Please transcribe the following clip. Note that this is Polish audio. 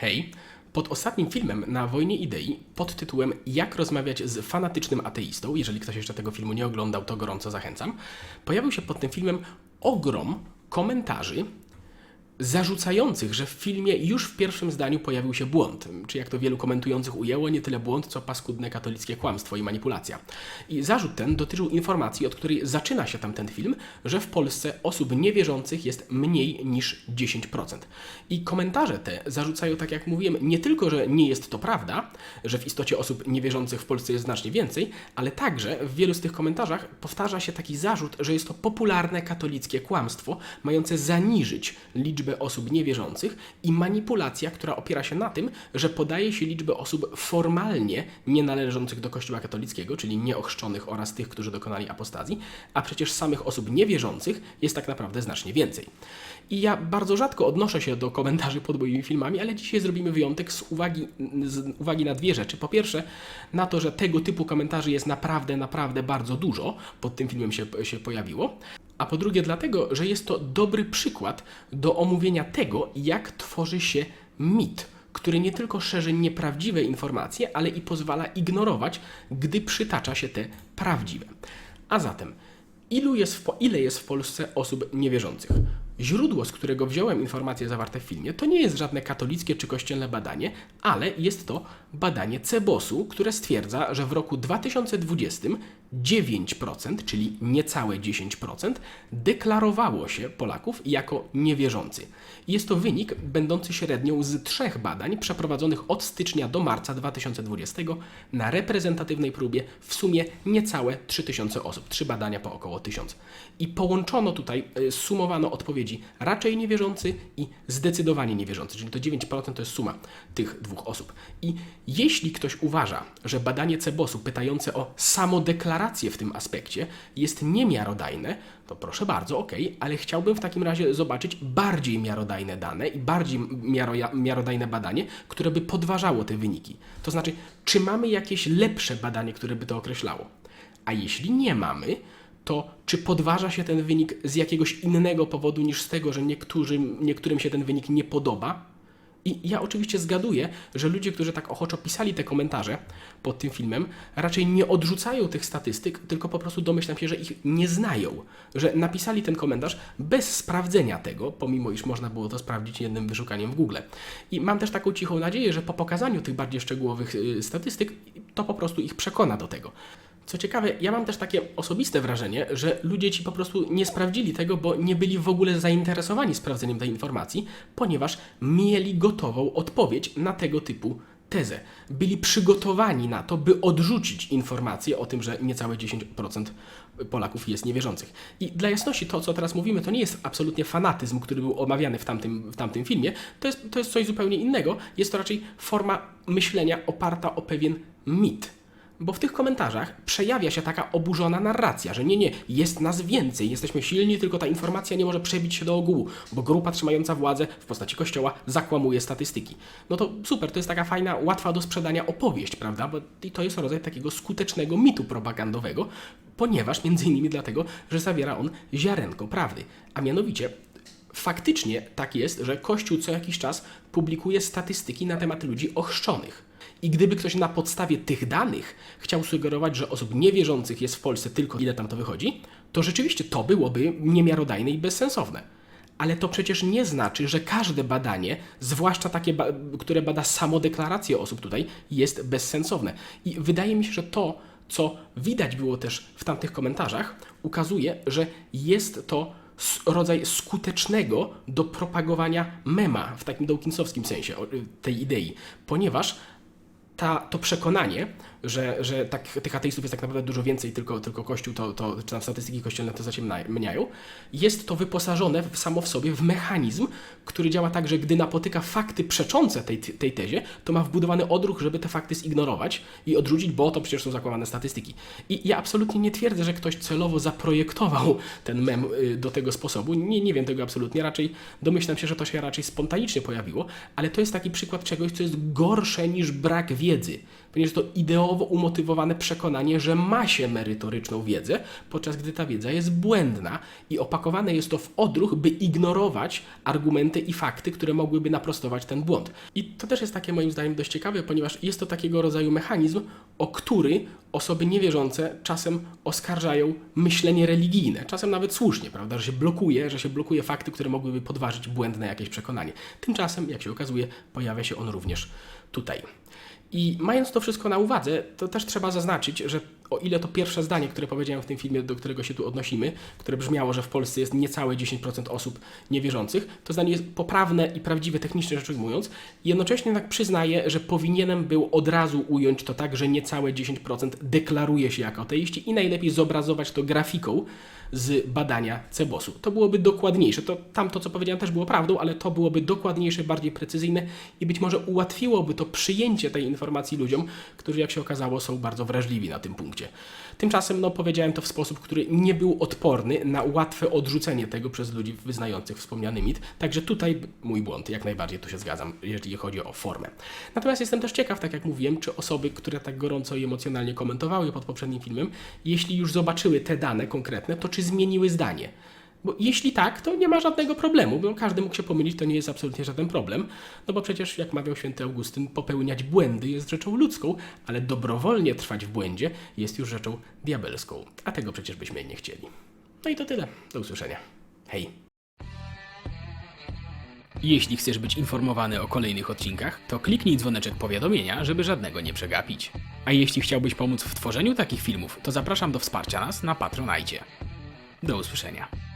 Hej! Pod ostatnim filmem na Wojnie Idei pod tytułem Jak rozmawiać z fanatycznym ateistą, jeżeli ktoś jeszcze tego filmu nie oglądał, to gorąco zachęcam, pojawił się pod tym filmem ogrom komentarzy zarzucających, że w filmie już w pierwszym zdaniu pojawił się błąd, czy jak to wielu komentujących ujęło, nie tyle błąd, co paskudne katolickie kłamstwo i manipulacja. I zarzut ten dotyczył informacji, od której zaczyna się tamten film, że w Polsce osób niewierzących jest mniej niż 10%. I komentarze te zarzucają, tak jak mówiłem, nie tylko, że nie jest to prawda, że w istocie osób niewierzących w Polsce jest znacznie więcej, ale także w wielu z tych komentarzach powtarza się taki zarzut, że jest to popularne katolickie kłamstwo, mające zaniżyć liczbę osób niewierzących i manipulacja, która opiera się na tym, że podaje się liczbę osób formalnie nienależących do Kościoła katolickiego, czyli nieochrzczonych oraz tych, którzy dokonali apostazji, a przecież samych osób niewierzących jest tak naprawdę znacznie więcej. I ja bardzo rzadko odnoszę się do komentarzy pod moimi filmami, ale dzisiaj zrobimy wyjątek z uwagi, z uwagi na dwie rzeczy. Po pierwsze, na to, że tego typu komentarzy jest naprawdę, naprawdę bardzo dużo, pod tym filmem się, się pojawiło. A po drugie, dlatego, że jest to dobry przykład do omówienia tego, jak tworzy się mit, który nie tylko szerzy nieprawdziwe informacje, ale i pozwala ignorować, gdy przytacza się te prawdziwe. A zatem, ilu jest w, ile jest w Polsce osób niewierzących? Źródło, z którego wziąłem informacje zawarte w filmie, to nie jest żadne katolickie czy kościelne badanie, ale jest to badanie Cebosu, które stwierdza, że w roku 2020 9%, czyli niecałe 10%, deklarowało się Polaków jako niewierzący. Jest to wynik będący średnią z trzech badań przeprowadzonych od stycznia do marca 2020 na reprezentatywnej próbie w sumie niecałe 3000 osób. Trzy badania po około 1000. I połączono tutaj, y, sumowano odpowiedzi raczej niewierzący i zdecydowanie niewierzący, czyli to 9% to jest suma tych dwóch osób. I jeśli ktoś uważa, że badanie Cebosu pytające o samodeklarację w tym aspekcie jest niemiarodajne, to proszę bardzo, okej, ale chciałbym w takim razie zobaczyć bardziej miarodajne dane i bardziej miaroja, miarodajne badanie, które by podważało te wyniki. To znaczy, czy mamy jakieś lepsze badanie, które by to określało? A jeśli nie mamy, to czy podważa się ten wynik z jakiegoś innego powodu niż z tego, że niektórym się ten wynik nie podoba? I ja oczywiście zgaduję, że ludzie, którzy tak ochoczo pisali te komentarze pod tym filmem, raczej nie odrzucają tych statystyk, tylko po prostu domyślam się, że ich nie znają. Że napisali ten komentarz bez sprawdzenia tego, pomimo iż można było to sprawdzić jednym wyszukaniem w Google. I mam też taką cichą nadzieję, że po pokazaniu tych bardziej szczegółowych y, statystyk, to po prostu ich przekona do tego. Co ciekawe, ja mam też takie osobiste wrażenie, że ludzie ci po prostu nie sprawdzili tego, bo nie byli w ogóle zainteresowani sprawdzeniem tej informacji, ponieważ mieli gotową odpowiedź na tego typu tezę. Byli przygotowani na to, by odrzucić informację o tym, że niecałe 10% Polaków jest niewierzących. I dla jasności, to co teraz mówimy, to nie jest absolutnie fanatyzm, który był omawiany w tamtym, w tamtym filmie, to jest, to jest coś zupełnie innego. Jest to raczej forma myślenia oparta o pewien mit. Bo w tych komentarzach przejawia się taka oburzona narracja, że nie, nie, jest nas więcej, jesteśmy silni, tylko ta informacja nie może przebić się do ogółu, bo grupa trzymająca władzę w postaci kościoła zakłamuje statystyki. No to super, to jest taka fajna, łatwa do sprzedania opowieść, prawda? Bo i to jest rodzaj takiego skutecznego mitu propagandowego, ponieważ między innymi dlatego, że zawiera on ziarenko prawdy. A mianowicie faktycznie tak jest, że Kościół co jakiś czas publikuje statystyki na temat ludzi ochrzczonych. I gdyby ktoś na podstawie tych danych chciał sugerować, że osób niewierzących jest w Polsce tylko ile tam to wychodzi, to rzeczywiście to byłoby niemiarodajne i bezsensowne. Ale to przecież nie znaczy, że każde badanie, zwłaszcza takie, które bada samodeklarację osób tutaj, jest bezsensowne. I wydaje mi się, że to, co widać było też w tamtych komentarzach, ukazuje, że jest to rodzaj skutecznego do propagowania mema w takim dawkinsowskim sensie tej idei, ponieważ ta, to przekonanie, że, że tak, tych ateistów jest tak naprawdę dużo więcej, tylko, tylko Kościół, to, to, czy tam statystyki kościelne to zaciemniają, jest to wyposażone w, samo w sobie w mechanizm, który działa tak, że gdy napotyka fakty przeczące tej, tej tezie, to ma wbudowany odruch, żeby te fakty zignorować i odrzucić, bo to przecież są zakłamane statystyki. I ja absolutnie nie twierdzę, że ktoś celowo zaprojektował ten mem y, do tego sposobu. Nie, nie wiem tego absolutnie. Raczej domyślam się, że to się raczej spontanicznie pojawiło, ale to jest taki przykład czegoś, co jest gorsze niż brak wiedzy, ponieważ to ideologia celowo umotywowane przekonanie, że ma się merytoryczną wiedzę, podczas gdy ta wiedza jest błędna i opakowane jest to w odruch, by ignorować argumenty i fakty, które mogłyby naprostować ten błąd. I to też jest takie moim zdaniem dość ciekawe, ponieważ jest to takiego rodzaju mechanizm, o który osoby niewierzące czasem oskarżają myślenie religijne, czasem nawet słusznie, prawda, że się blokuje, że się blokuje fakty, które mogłyby podważyć błędne jakieś przekonanie. Tymczasem, jak się okazuje, pojawia się on również tutaj. I mając to wszystko na uwadze, to też trzeba zaznaczyć, że o ile to pierwsze zdanie, które powiedziałem w tym filmie, do którego się tu odnosimy, które brzmiało, że w Polsce jest niecałe 10% osób niewierzących, to zdanie jest poprawne i prawdziwe technicznie rzecz ujmując, jednocześnie jednak przyznaję, że powinienem był od razu ująć to tak, że niecałe 10% deklaruje się jako ateiści i najlepiej zobrazować to grafiką z badania Cebosu. To byłoby dokładniejsze. To tamto, co powiedziałem, też było prawdą, ale to byłoby dokładniejsze, bardziej precyzyjne i być może ułatwiłoby to przyjęcie tej informacji ludziom, którzy, jak się okazało, są bardzo wrażliwi na tym punkcie. Tymczasem, no, powiedziałem to w sposób, który nie był odporny na łatwe odrzucenie tego przez ludzi wyznających wspomniany mit. Także tutaj mój błąd, jak najbardziej tu się zgadzam, jeżeli chodzi o formę. Natomiast jestem też ciekaw, tak jak mówiłem, czy osoby, które tak gorąco i emocjonalnie komentowały pod poprzednim filmem, jeśli już zobaczyły te dane konkretne, to czy zmieniły zdanie? Bo jeśli tak, to nie ma żadnego problemu, bo każdy mógł się pomylić, to nie jest absolutnie żaden problem. No bo przecież, jak mawiał święty Augustyn, popełniać błędy jest rzeczą ludzką, ale dobrowolnie trwać w błędzie jest już rzeczą diabelską. A tego przecież byśmy nie chcieli. No i to tyle. Do usłyszenia. Hej. Jeśli chcesz być informowany o kolejnych odcinkach, to kliknij dzwoneczek powiadomienia, żeby żadnego nie przegapić. A jeśli chciałbyś pomóc w tworzeniu takich filmów, to zapraszam do wsparcia nas na Patronajcie. Do usłyszenia.